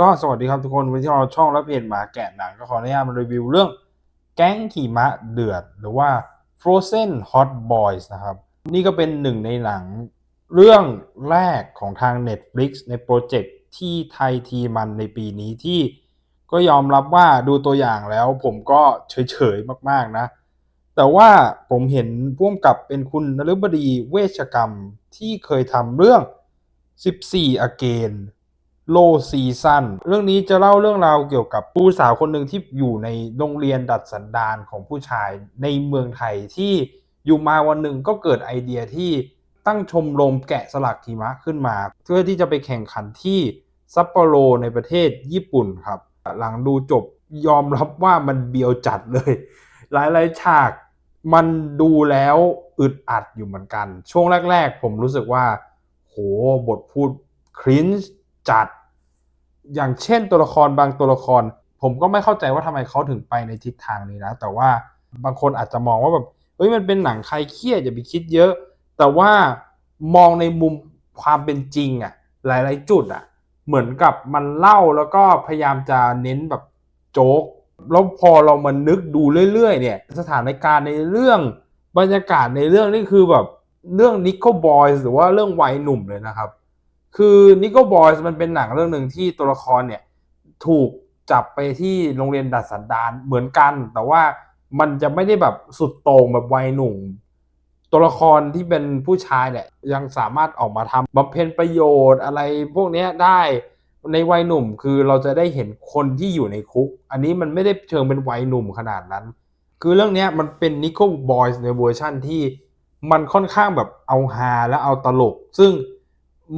ก็สวัสดีครับทุกคนวันที่เราช่องและเพจหมาแกะหนังก็ขออนุญาตมารีวิวเรื่องแก๊งขี่ม้าเดือด หรือว่า Frozen Hot Boys นะครับ นี่ก็เป็นหนึ่งในหนังเรื่องแรกของทาง Netflix ในโปรเจกต์ที่ไทยทีมันในปีนี้ที่ก็ยอมรับว่าดูตัวอย่างแล้วผมก็เฉยๆมากๆนะ แต่ว่าผมเห็นพ่วงกับเป็นคุณนฤบดีเวชกรรมที่เคยทำเรื่อง 14 Again โลซีซันเรื่องนี้จะเล่าเรื่องราวเกี่ยวกับผู้สาวคนหนึ่งที่อยู่ในโรงเรียนดัดสันดานของผู้ชายในเมืองไทยที่อยู่มาวันหนึ่งก็เกิดไอเดียที่ตั้งชมรมแกะสลักหิมะขึ้นมา เพื่อที่จะไปแข่งขันที่ซัปโปโรในประเทศญี่ปุ่นครับ หลังดูจบยอมรับว่ามันเบียวจัดเลย หลายๆฉากมันดูแล้วอึดอัดอยู่เหมือนกัน ช่วงแรก ๆ ผมรู้สึกว่า โหบทพูดครินจัด อย่างเช่นตัวละครบางตัวละคร ผมก็ไม่เข้าใจว่าทำไมเขาถึงไปในทิศทางนี้นะ แต่ว่าบางคนอาจจะมองว่าแบบเฮ้ยมันเป็นหนังใครเครียดอย่าไปคิดเยอะ แต่ว่ามองในมุมความเป็นจริงอะหลาย ๆ จุดอะเหมือนกับมันเล่าแล้วก็พยายามจะเน้นแบบโจ๊กแล้วพอเรามานึกดูเรื่อย ๆ เนี่ย สถานการณ์ในเรื่องบรรยากาศในเรื่องนี่คือแบบเรื่องนิโคบอยหรือว่าเรื่องวัยหนุ่มเลยนะครับ คือนิโคบอยส์มันเป็นหนังเรื่องหนึ่งที่ตัวละครเนี่ย ถูกจับไปที่โรงเรียนดัดสันดานเหมือนกัน แต่ว่ามันจะไม่ได้แบบสุดโต่งแบบวัยหนุ่ม ตัวละครที่เป็นผู้ชายเนี่ยยังสามารถออกมาทำบำเพ็ญประโยชน์อะไรพวกนี้ได้ในวัยหนุ่มคือเราจะได้เห็นคนที่อยู่ในคุก อันนี้มันไม่ได้เชิงเป็นวัยหนุ่มขนาดนั้น คือเรื่องนี้มันเป็นนิโคบอยส์ในเวอร์ชั่นที่มันค่อนข้างแบบเอาฮาและเอาตลก ซึ่ง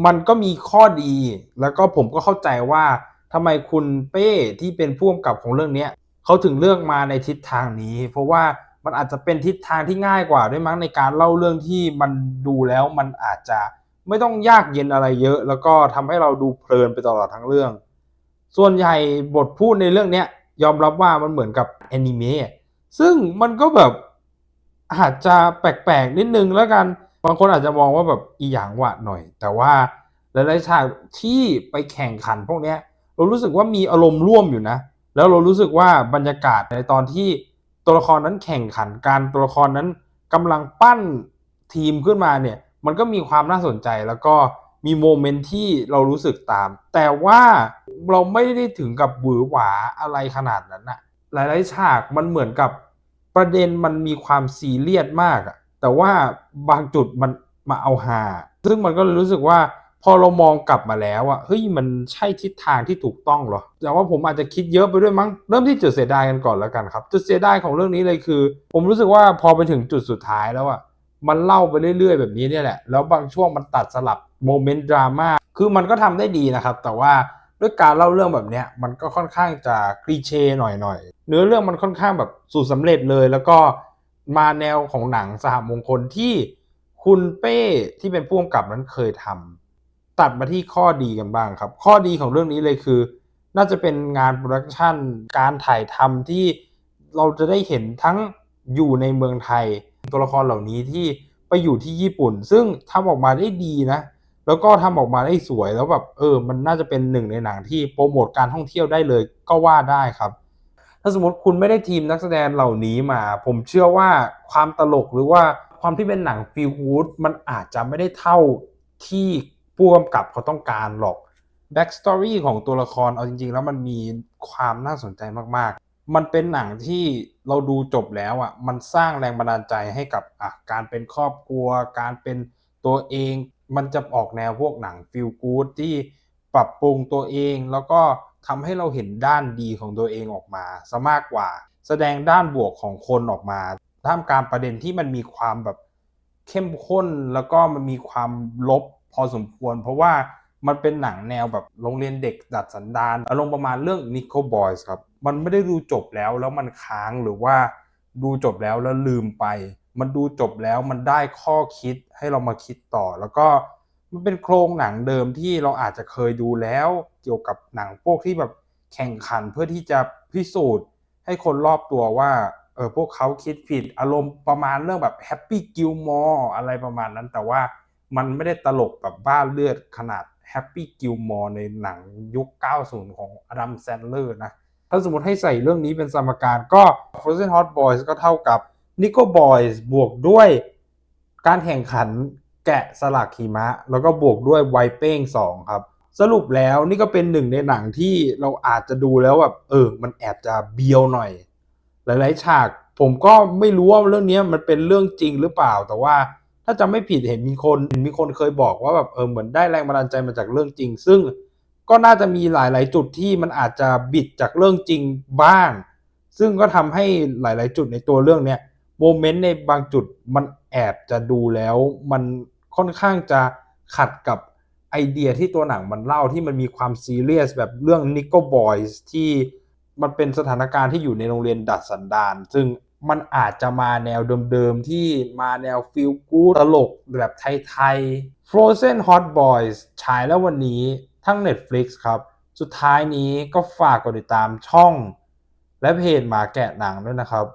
มันก็มีข้อดี แล้วก็ผมก็เข้าใจว่าทำไมคุณเป้ที่เป็นผู้กำกับของเรื่องเนี้ยเขาถึงเลือกมาในทิศทางนี้ เพราะว่ามันอาจจะเป็นทิศทางที่ง่ายกว่าด้วยมั้งในการเล่าเรื่องที่มันดูแล้วมันอาจจะไม่ต้องยากเย็นอะไรเยอะ แล้วก็ทำให้เราดูเพลินไปตลอดทั้งเรื่อง ส่วนใหญ่บทพูดในเรื่องเนี้ยยอมรับว่ามันเหมือนกับแอนิเมะซึ่งมันก็แบบอาจจะแปลกๆนิดนึงแล้วกัน บางคนอาจจะมองว่าแบบอีหยังหวะหน่อย แต่ว่าหลายๆฉากที่ไปแข่งขันพวกเนี้ย เรารู้สึกว่ามีอารมณ์ร่วมอยู่นะ แล้วเรารู้สึกว่าบรรยากาศในตอนที่ตัวละครนั้นแข่งขันการตัวละครนั้นกำลังปั้นทีมขึ้นมาเนี่ย มันก็มีความน่าสนใจแล้วก็มีโมเมนต์ที่เรารู้สึกตาม แต่ว่าเราไม่ได้ถึงกับหวือหวาอะไรขนาดนั้นอะหลายๆฉากมันเหมือนกับประเด็นมันมีความซีเรียสมากอะ แต่ว่าบางจุดมันมาเอาฮาซึ่งมันก็รู้สึกว่าพอเรามองกลับมาแล้วอะเฮ้ยมันใช่ทิศทางที่ถูกต้องเหรอแต่ว่าผมอาจจะคิดเยอะไปด้วยมั้ง เริ่มที่จุดเสียดายกันก่อนแล้วกันครับ จุดเสียดายของเรื่องนี้เลยคือ ผมรู้สึกว่าพอไปถึงจุดสุดท้ายแล้วอะมันเล่าไปเรื่อยๆ แบบนี้เนี่ยแหละ แล้วบางช่วงมันตัดสลับโมเมนต์ดราม่า คือมันก็ทำได้ดีนะครับ แต่ว่าด้วยการเล่าเรื่องแบบเนี้ยมันก็ค่อนข้างจะคลีเช่หน่อยๆ เนื้อเรื่องมันค่อนข้างแบบสูตรสำเร็จเลย แล้วก็ มาแนวของหนังสหมงคลที่คุณเป้ที่เป็นผู้กำกับนั้นเคยทำตัดมาที่ข้อดีกันบ้างครับ ข้อดีของเรื่องนี้เลยคือ น่าจะเป็นงานโปรดักชันการถ่ายทำที่เราจะได้เห็นทั้งอยู่ในเมืองไทย ตัวละครเหล่านี้ที่ไปอยู่ที่ญี่ปุ่น ซึ่งทำออกมาได้ดีนะ แล้วก็ทำออกมาได้สวยแล้วแบบเออ มันน่าจะเป็นหนึ่งในหนังที่โปรโมทการท่องเที่ยวได้เลยก็ว่าได้ครับ ถ้าสมมติคุณไม่ได้ทีมนักแสดงเหล่านี้มา ผมเชื่อว่าความตลกหรือว่าความที่เป็นหนังฟีลกูดมันอาจจะไม่ได้เท่าที่ผู้กำกับเขาต้องการหรอกแบ็กสตอรี่ของตัวละครเอาจริง ๆ แล้วมันมีความน่าสนใจมากๆ มันเป็นหนังที่เราดูจบแล้วอะมันสร้างแรงบันดาลใจให้กับอะการเป็นครอบครัว การเป็นตัวเอง มันจะออกแนวพวกหนังฟีลกูดที่ปรับปรุงตัวเองแล้วก็ ทำให้เราเห็นด้านดีของตัวเองออกมาซะมากกว่า แสดงด้านบวกของคนออกมาท่ามกลางประเด็นที่มันมีความแบบเข้มข้นแล้วก็มันมีความลบพอสมควร เพราะว่ามันเป็นหนังแนวแบบโรงเรียนเด็กดัดสันดานอารมณ์ประมาณเรื่อง n i c o Boys ครับ มันไม่ได้ดูจบแล้วแล้วมันค้างหรือว่าดูจบแล้วแล้วลืมไป มันดูจบแล้วมันได้ข้อคิดให้เรามาคิดต่อแล้วก็ มันเป็นโครงหนังเดิมที่เราอาจจะเคยดูแล้วเกี่ยวกับหนังพวกที่แบบแข่งขันเพื่อที่จะพิสูจน์ ให้คนรอบตัวว่าเออพวกเขาคิดผิดอารมณ์ประมาณเรื่องแบบแฮปปี้กิลมอร์อะไรประมาณนั้น แต่ว่ามันไม่ได้ตลกแบบบ้าเลือดขนาดแฮปปี้กิลมอร์ในหนังยุค 90 ของอดัมแซนเลอร์นะ ถ้าสมมติให้ใส่เรื่องนี้เป็นสมการก็ Frozen Hot Boys ก็เท่ากับ Nico Boys บวกด้วยการแข่งขัน แกะสลักหิมะ แล้วก็บวกด้วยไวเป้ง2ครับ สรุปแล้วนี่ก็เป็นหนึ่งในหนังที่เราอาจจะดูแล้วแบบเออ มันแอบจะเบียวหน่อย หลายๆ ฉากผมก็ไม่รู้ว่าเรื่องนี้มันเป็นเรื่องจริงหรือเปล่า แต่ว่าถ้าจำไม่ผิดเห็นมีคนมีคนเคยบอกว่าแบบเออเหมือนได้แรงบันดาลใจมาจากเรื่องจริง ซึ่งก็น่าจะมีหลาย ๆ จุดที่มันอาจจะบิดจากเรื่องจริงบ้าง ซึ่งก็ทำให้หลาย ๆ จุดในตัวเรื่องเนี้ยโมเมนต์ในบางจุดมันแอบจะดูแล้วมัน ค่อนข้างจะขัดกับไอเดียที่ตัวหนังมันเล่าที่มันมีความซีเรียสแบบเรื่อง Nico Boys ที่มันเป็นสถานการณ์ที่อยู่ในโรงเรียนดัดสันดานซึ่งมันอาจจะมาแนวเดิมๆ ที่มาแนวฟิลกูดตลกแบบไทยๆ Frozen Hot Boys ฉายแล้ววันนี้ทั้ง Netflix ครับ สุดท้ายนี้ก็ฝากกดติดตามช่อง และเพจหมาแกะหนังด้วยนะครับ